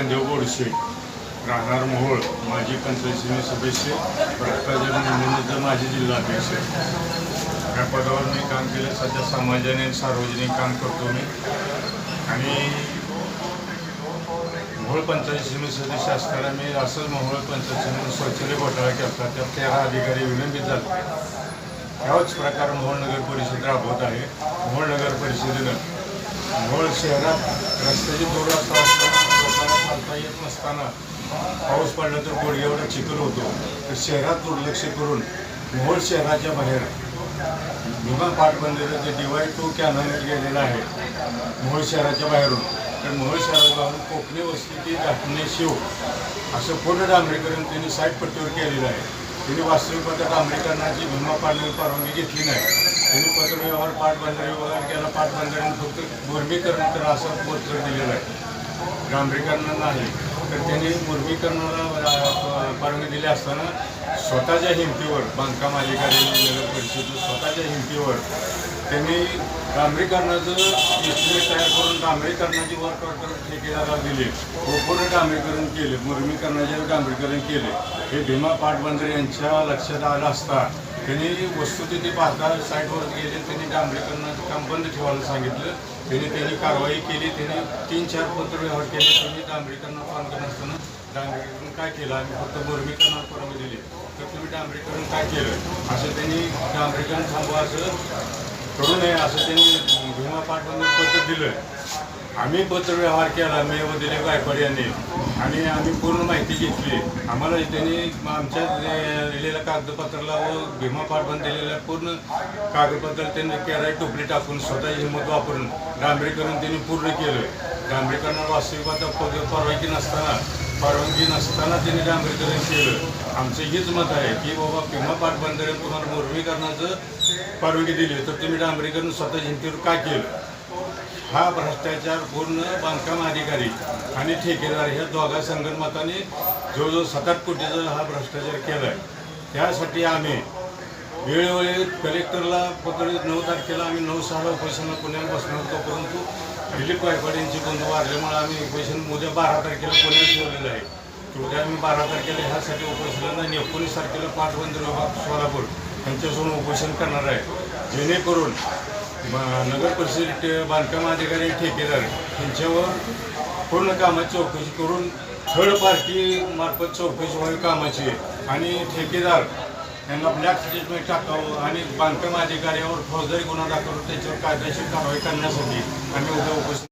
ज्ञानदेव गोडसे राहणार मोहोळ माजी पंचायत समिती सदस्य भ्रष्टाचार निर्मूलनाचं माजी जिल्हाध्यक्ष. या पदावर मी काम केलं. सध्या समाजाने सार्वजनिक काम करतो मी. आणि मोहोळ पंचायत समिती सदस्य असताना मी असंच मोहोळ पंचायत समिती शौचालय घोटाळा केला. त्यात तेरा अधिकारी विलंबित झाले. त्याच प्रकार मोहोळ नगर परिषद राबवत आहे. मोहोळ नगर परिषदेनं मोहोळ शहरात रस्त्याची दुरवस्था असताना लोकांना येत नसताना पाऊस पडला तर गोडगेवढा चिखल होतो. तर शहरात दुर्लक्ष करून मोहोळ शहराच्या बाहेर भीमा पाटबंदीचं जे डिवाय टू कॅनल गेलेलं आहे मोहोळ शहराच्या बाहेरून. तर मोहोळ शहराच्या बाहेरून कोकणी वस्ती ती शिव असं पूर्ण डांबरीकरण त्यांनी साईड पट्टीवर केलेलं आहे. त्यांनी वास्तविक पत्र डांबरीकरणाची भीमा पाडण्याची परवानगी घेतली नाही त्यांनी पत्रव्यवहार पाटबंधारे वगैरे केला पाटबंधाऱ्याने फक्त गोरमीकरण तर असं पत्र दिलेलं आहे. डांबरीकरण नाही तर त्यांनी मुर्मीकरणाला परवानगी दिली असताना स्वतःच्या हिमतीवर बांधकाम अधिकारी नगर परिषद स्वतःच्या हिमतीवर त्यांनी डांबरीकरणाचं इस्टिमेट तयार करून डांबरीकरणाची वर्क ऑर्डर ठेकेदाराला दिली. व पूर्ण डांबरीकरण केले मुर्मीकरणाचे डांबरीकरण केले. हे भीमा पाटबंधारे यांच्या लक्षात आलं असता त्यांनी वस्तुस्थिती पाहता साईटवर गेले त्यांनी डांबरीकरणाचं काम बंद ठेवायला सांगितलं. त्यांनी त्यांनी कारवाई केली त्यांनी तीन चार पत्र व्यवहार केले त्यांनी डांबरीकरण परवानगी नसताना डांबरीकरण काय केलं? आम्ही फक्त मुर्मीकरणाला परवानगी दिली. तर तुम्ही डांबरीकरण काय केलं? असं त्यांनी डांबरीकरण थांबवा असं करू नये असं त्यांनी भीमा पाटबंधन पत्र दिलं. आम्ही पत्रव्यवहार केला मी व दिलीप गायकवाड यांनी. आणि आम्ही पूर्ण माहिती घेतली. आम्हाला त्यांनी आमच्या दे- दिलेल्या कागदपत्राला व भीमा पाठवण दिलेल्या पूर्ण कागदपत्र त्यांनी केराय टोपली टाकून स्वतःची हिंमत वापरून. डांबरीकरण त्यांनी पूर्ण केलं. डांबरीकरणाला वास्तविक पद- परवानगी नसताना परवानगी नसताना त्यांनी डांबरीकरण केलं. आमचं हेच मत आहे की बाबा भीमा पाठबंधारे तुम्हाला मुरमीकरणाचं परवानगी दिली तर तुम्ही डांबरीकरण स्वतः जिंतीवर का केलं? हा भ्रष्टाचार पूर्ण बांधकाम अधिकारी आणि ठेकेदार ह्या दोघा संगणमताने जवळजवळ सात आठ कोटीचा हा भ्रष्टाचार केला आहे त्यासाठी आम्ही वेळोवेळी कलेक्टरला पकडत नऊ तारखेला आम्ही नऊ सहाला उपोषणाला पुण्यात बसणार होतो परंतु दिलीप गायकवाड यांची बंधू वाढल्यामुळे आम्ही उपोषण उद्या बारा तारखेला पुण्यात ठेवलेलं आहे. उद्या आम्ही बारा तारखेला ह्यासाठी उपोषणाला आणि एकोणीस तारखेला पाठवण विभाग सोलापूर यांच्यासमोर उपोषण करणार आहे. जेणेकरून नगर परिषद बांधकाम अधिकारी आणि ठेकेदार यांच्यावर पूर्ण कामाची चौकशी करून थर्ड पार्टी मार्फत चौकशी व्हावी कामाची. आणि ठेकेदार यांना ब्लॅक स्टेटमेंट टाकावं आणि बांधकाम अधिकाऱ्यावर फौजदारी गुन्हा दाखवून त्याच्यावर कायदेशीर कारवाई करण्यासाठी आम्ही उद्या उपस्थित